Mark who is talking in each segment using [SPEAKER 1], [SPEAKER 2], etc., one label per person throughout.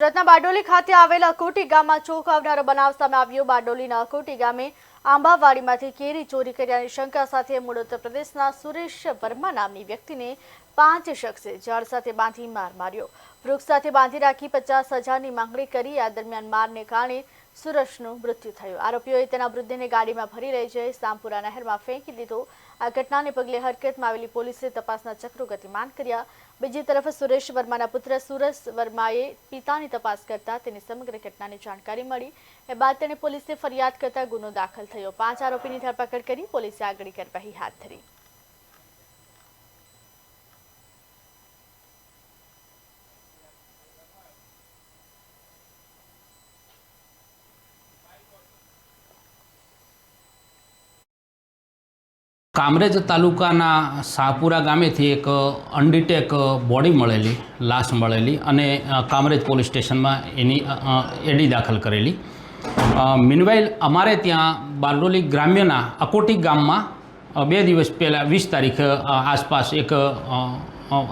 [SPEAKER 1] સુરતના બારડોલી ખાતે આવેલા અકોટી ગામમાં ચોંકાવનારો બનાવ સામે આવ્યો. બારડોલીના અકોટી ગામે આંબાવાડીમાંથી કેરી ચોરી કર્યાની શંકા સાથે મૂળ ઉત્તર પ્રદેશના સુરેશ વર્મા નામની વ્યક્તિને પાંચ શખ્સે ઝાડ સાથે બાંધી માર માર્યો. વૃક્ષ સાથે બાંધી રાખી પચાસ હજારની માંગણી કરી. આ દરમિયાન મારને કારણે સુરેશનું મૃત્યુ થયું. આરોપીઓએ તેના વૃદ્ધને ગાડીમાં ભરી લઈ જઈ સામપુરા નહેરમાં ફેંકી દીધો. આ ઘટનાને પગલે હરકતમાં આવેલી પોલીસે તપાસના ચક્રો ગતિમાન કર્યા. બીજી તરફ સુરેશ વર્માના પુત્ર સુરજ વર્માએ પિતાની તપાસ કરતા તેની સમગ્ર ઘટનાની જાણકારી મળી. એ બાદ તેણે પોલીસે ફરિયાદ કરતા ગુનો દાખલ થયો. પાંચ આરોપીની ધરપકડ કરી પોલીસે આગળ કાર્યવાહી હાથ ધરી.
[SPEAKER 2] કામરેજ તાલુકાના શાહપુરા ગામેથી એક અનડિટેક બોડી મળેલી, લાશ મળેલી અને કામરેજ પોલીસ સ્ટેશનમાં એની એડી દાખલ કરેલી. મિનવાઇલ અમારે ત્યાં બારડોલી ગ્રામ્યના અકોટી ગામમાં બે દિવસ પહેલાં, વીસ તારીખ આસપાસ એક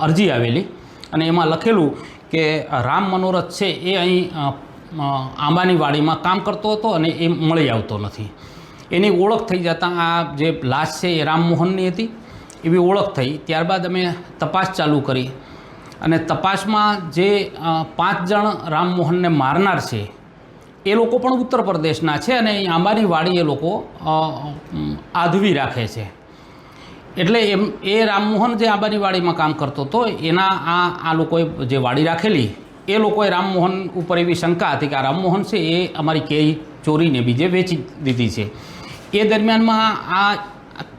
[SPEAKER 2] અરજી આવેલી અને એમાં લખેલું કે રામ મનોરથ છે એ અહીં આંબાની વાડીમાં કામ કરતો હતો અને એ મળી આવતો નથી. એની ઓળખ થઈ જતાં આ જે લાશ છે એ રામમોહનની હતી. એવી ઓળખ થઈ. ત્યારબાદ અમે તપાસ ચાલુ કરી. અને તપાસમાં જે પાંચ જણ રામમોહનને મારનાર છે, એ લોકો પણ ઉત્તર પ્રદેશના છે અને આંબાની વાડી એ લોકો આધવી રાખે છે. એટલે એમ, એ રામમોહન જે આંબાની વાડીમાં કામ કરતો હતો, એના આ આ લોકોએ જે વાડી રાખેલી, એ લોકોએ રામમોહન ઉપર એવી શંકા હતી કે આ રામમોહન છે એ અમારી કેરી ચોરીને બીજે વેચી દીધી છે. એ દરમિયાનમાં આ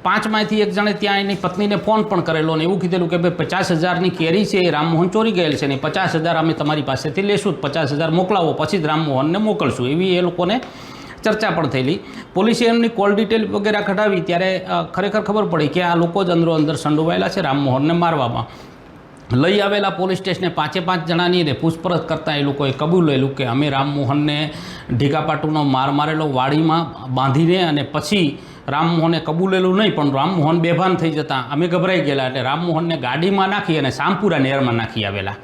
[SPEAKER 2] પાંચમાંથી એક જણે ત્યાં એની પત્નીને ફોન પણ કરેલો અને એવું કીધેલું કે ભાઈ પચાસ હજારની કેરી છે, એ રામમોહન ચોરી ગયેલ છે ને પચાસ હજાર અમે તમારી પાસેથી લેશું જ પચાસ હજાર મોકલાવો, પછી જ રામમોહનને મોકલશું એવી એ લોકોને ચર્ચા પણ થયેલી. પોલીસે એમની કોલ ડિટેલ વગેરે કઢાવી ત્યારે ખરેખર ખબર પડી કે આ લોકો જ અંદરો અંદર સંડોવાયેલા છે રામમોહનને મારવામાં. લઈ આવેલા પોલીસ સ્ટેશને પાંચે પાંચ જણાની રે પૂછપરછ કરતાં એ લોકોએ કબૂલ લેલું કે અમે રામમોહનને ઢીકાપાટુનો માર મારેલો વાડીમાં બાંધીને અને પછી રામમોહને કબૂલેલું નહીં, પણ રામમોહન બેભાન થઈ જતાં અમે ગભરાઈ ગયેલા એટલે રામમોહનને ગાડીમાં નાખી અને સામપુરા નેરમાં નાખી આવેલા.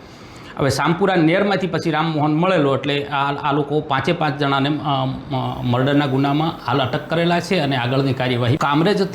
[SPEAKER 2] હવે સામપુરા નેરમાંથી પછી રામમોહન મળેલો એટલે આ આ લોકો પાંચે પાંચ જણાને મર્ડરના ગુનામાં હાલ અટક કરેલા છે અને આગળની કાર્યવાહી કામરેજ